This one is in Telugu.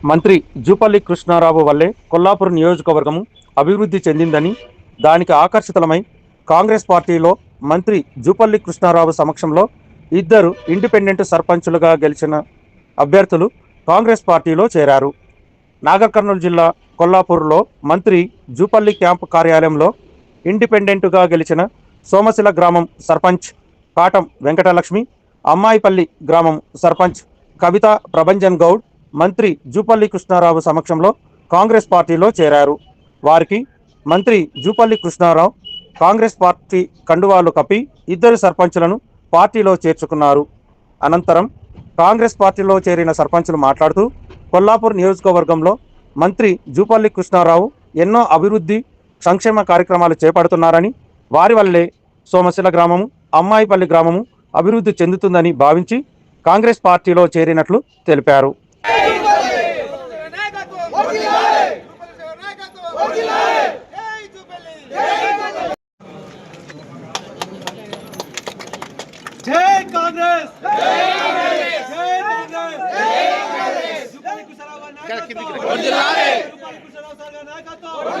మంత్రి జూపల్లి కృష్ణారావు వల్లే కొల్లాపూర్ నియోజకవర్గం అభివృద్ధి చెందిందని దానికి ఆకర్షితులమై కాంగ్రెస్ పార్టీలో మంత్రి జూపల్లి కృష్ణారావు సమక్షంలో ఇద్దరు ఇండిపెండెంట్ సర్పంచులుగా గెలిచిన అభ్యర్థులు కాంగ్రెస్ పార్టీలో చేరారు. నాగర్ కర్నూలు జిల్లా కొల్లాపూర్లో మంత్రి జూపల్లి క్యాంపు కార్యాలయంలో ఇండిపెండెంట్గా గెలిచిన సోమశిల గ్రామం సర్పంచ్ కాటం వెంకటలక్ష్మి అమ్మాయిపల్లి గ్రామం సర్పంచ్ కవిత ప్రభంజన్ గౌడ్ మంత్రి జూపల్లి కృష్ణారావు సమక్షంలో కాంగ్రెస్ పార్టీలో చేరారు. వారికి మంత్రి జూపల్లి కృష్ణారావు కాంగ్రెస్ పార్టీ కండువాలు కప్పి ఇద్దరు సర్పంచులను పార్టీలో చేర్చుకున్నారు. అనంతరం కాంగ్రెస్ పార్టీలో చేరిన సర్పంచులు మాట్లాడుతూ కొల్లాపూర్ నియోజకవర్గంలో మంత్రి జూపల్లి కృష్ణారావు ఎన్నో అభివృద్ధి సంక్షేమ కార్యక్రమాలు చేపడుతున్నారని వారి వల్లే సోమశిల గ్రామము అమ్మాయిపల్లి గ్రామము అభివృద్ధి చెందుతుందని భావించి కాంగ్రెస్ పార్టీలో చేరినట్లు తెలిపారు. జై కాంగ్రెస్! జై కాంగ్రెస్! నాయకత్వం